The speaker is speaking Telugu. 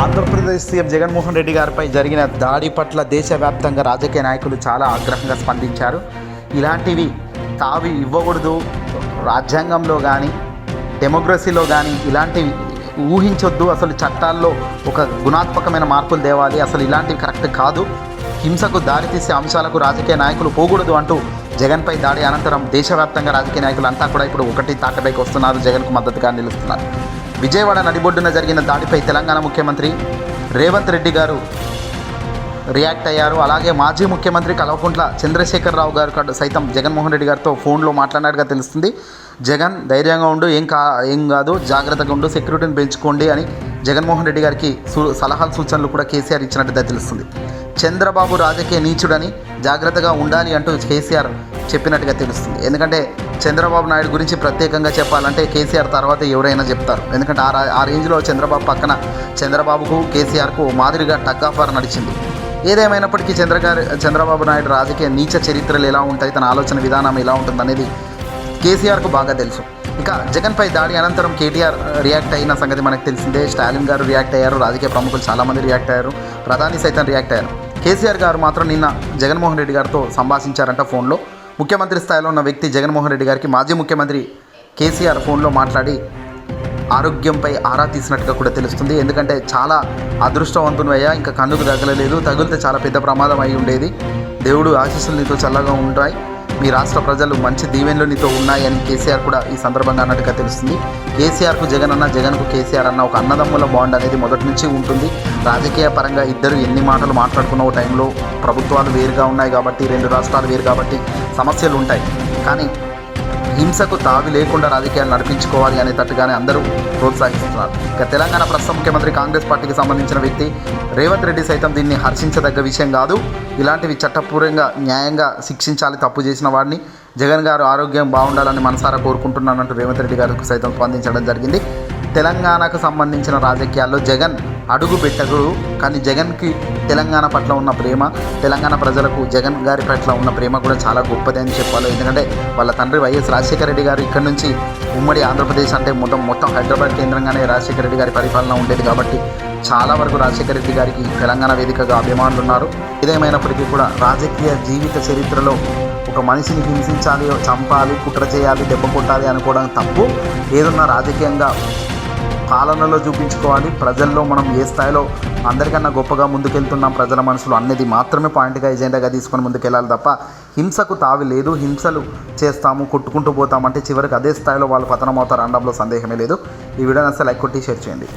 ఆంధ్రప్రదేశ్ సీఎం జగన్మోహన్ రెడ్డి గారిపై జరిగిన దాడి పట్ల దేశవ్యాప్తంగా రాజకీయ నాయకులు చాలా ఆగ్రహంగా స్పందించారు. ఇలాంటివి తావి ఇవ్వకూడదు. రాజ్యాంగంలో కానీ డెమోక్రసీలో కానీ ఇలాంటివి ఊహించొద్దు. అసలు చట్టాల్లో ఒక గుణాత్మకమైన మార్పులు తేవాలి. అసలు ఇలాంటివి కరెక్ట్ కాదు. హింసకు దారితీసే అంశాలకు రాజకీయ నాయకులు పోకూడదు అంటూ జగన్పై దాడి అనంతరం దేశవ్యాప్తంగా రాజకీయ నాయకులు అంతా కూడా ఇప్పుడు ఒకటి తాటపైకి వస్తున్నారు. జగన్కు మద్దతుగా నిలుస్తున్నారు. విజయవాడ నడిబొడ్డున జరిగిన దాడిపై తెలంగాణ ముఖ్యమంత్రి రేవంత్ రెడ్డి గారు రియాక్ట్ అయ్యారు. అలాగే మాజీ ముఖ్యమంత్రి కల్వకుంట్ల చంద్రశేఖరరావు గారు సైతం జగన్మోహన్ రెడ్డి గారితో ఫోన్లో మాట్లాడినట్టుగా తెలుస్తుంది. జగన్ ధైర్యంగా ఉండు ఏం కా ఏం కాదు జాగ్రత్తగా ఉండు సెక్యూరిటీని పెంచుకోండి అని జగన్మోహన్ రెడ్డి గారికి సూ సలహాలు సూచనలు కూడా కేసీఆర్ ఇచ్చినట్టుగా తెలుస్తుంది. చంద్రబాబు రాజకీయ నీచుడని జాగ్రత్తగా ఉండాలి అంటూ కేసీఆర్ చెప్పినట్టుగా తెలుస్తుంది. ఎందుకంటే చంద్రబాబు నాయుడు గురించి ప్రత్యేకంగా చెప్పాలంటే కేసీఆర్ తర్వాత ఎవరైనా చెప్తారు. ఎందుకంటే ఆ ఆ రేంజ్లో చంద్రబాబు పక్కన చంద్రబాబుకు కేసీఆర్కు మాదిరిగా టగ్ ఆఫర్ నడిచింది. ఏదేమైనప్పటికీ చంద్రగారి చంద్రబాబు నాయుడు రాజకీయ నీచ చరిత్రలు ఎలా ఉంటాయి తన ఆలోచన విధానం ఎలా ఉంటుంది అనేది కేసీఆర్కు బాగా తెలుసు. ఇక జగన్పై దాడి అనంతరం కేటీఆర్ రియాక్ట్ అయిన సంగతి మనకు తెలిసిందే. స్టాలిన్ గారు రియాక్ట్ అయ్యారు. రాజకీయ ప్రముఖులు చాలామంది రియాక్ట్ అయ్యారు. ప్రధాని సైతం రియాక్ట్ అయ్యారు. కేసీఆర్ గారు మాత్రం నిన్న జగన్మోహన్ రెడ్డి గారితో సంభాషించారంట ఫోన్లో. ముఖ్యమంత్రి స్థాయిలో ఉన్న వ్యక్తి జగన్మోహన్ రెడ్డి గారికి మాజీ ముఖ్యమంత్రి కేసీఆర్ ఫోన్లో మాట్లాడి ఆరోగ్యంపై ఆరా తీసినట్టుగా కూడా తెలుస్తుంది. ఎందుకంటే చాలా అదృష్టవంతుని అయ్యా ఇంకా కన్నుకు తగలలేదు. తగిలితే చాలా పెద్ద ప్రమాదం అయి ఉండేది. దేవుడు ఆశీస్సులు నీతో చల్లగా ఉంటాయి. మీ రాష్ట్ర ప్రజలు మంచి దీవెనలు నీతో ఉన్నాయని కేసీఆర్ కూడా ఈ సందర్భంగా అన్నట్టుగా తెలుస్తుంది. కేసీఆర్కు జగన్ అన్న జగన్కు కేసీఆర్ అన్న ఒక అన్నదమ్ముల బాండ్ అనేది మొదటి నుంచి ఉంటుంది. రాజకీయ పరంగా ఇద్దరు ఎన్ని మాటలు మాట్లాడుకున్న ఓ టైంలో ప్రభుత్వాలు వేరుగా ఉన్నాయి కాబట్టి రెండు రాష్ట్రాలు వేరు కాబట్టి సమస్యలు ఉంటాయి. కానీ హింసకు తావి లేకుండా రాజకీయాలు నడిపించుకోవాలి అనే తట్టుగానే అందరూ ప్రోత్సహిస్తున్నారు. ఇక తెలంగాణ ప్రస్తుత ముఖ్యమంత్రి కాంగ్రెస్ పార్టీకి సంబంధించిన వ్యక్తి రేవంత్ రెడ్డి సైతం దీన్ని హర్షించదగ్గ విషయం కాదు. ఇలాంటివి చట్టపూర్వంగా న్యాయంగా శిక్షించాలి తప్పు చేసిన వాడిని జగన్ గారు ఆరోగ్యం బాగుండాలని మనసారా కోరుకుంటున్నానంటూ రేవంత్ రెడ్డి గారికి సైతం స్పందించడం జరిగింది. తెలంగాణకు సంబంధించిన రాజకీయాల్లో జగన్ అడుగు పెట్టగడు కానీ జగన్కి తెలంగాణ పట్ల ఉన్న ప్రేమ తెలంగాణ ప్రజలకు జగన్ గారి పట్ల ఉన్న ప్రేమ కూడా చాలా గొప్పది అని చెప్పాలి. ఎందుకంటే వాళ్ళ తండ్రి వైఎస్ రాజశేఖర రెడ్డి గారు ఇక్కడ నుంచి ఉమ్మడి ఆంధ్రప్రదేశ్ అంటే మొత్తం మొత్తం హైదరాబాద్ కేంద్రంగానే రాజశేఖర రెడ్డి గారి పరిపాలన ఉండేది కాబట్టి చాలా వరకు రాజశేఖర రెడ్డి గారికి తెలంగాణ వేదికగా అభిమానులు ఉన్నారు. ఏదేమైనప్పటికీ కూడా రాజకీయ జీవిత చరిత్రలో ఒక మనిషిని హింసించాలి చంపాలి కుట్ర చేయాలి దెబ్బ కొట్టాలి అనుకోవడం తప్పు. ఏదన్నా రాజకీయంగా పాలనలో చూపించుకోవాలి. ప్రజల్లో మనం ఏ స్థాయిలో అందరికన్నా గొప్పగా ముందుకెళ్తున్నాం ప్రజల మనసులో అనేది మాత్రమే పాయింట్గా ఎజెండాగా తీసుకొని ముందుకెళ్ళాలి తప్ప హింసకు తావి లేదు. హింసలు చేస్తాము కొట్టుకుంటూ పోతామంటే చివరికి అదే స్థాయిలో వాళ్ళు పతనం అవుతారు అనడంలో సందేహమే లేదు. ఈ వీడియోని అసలు లైక్ కొట్టి షేర్ చేయండి.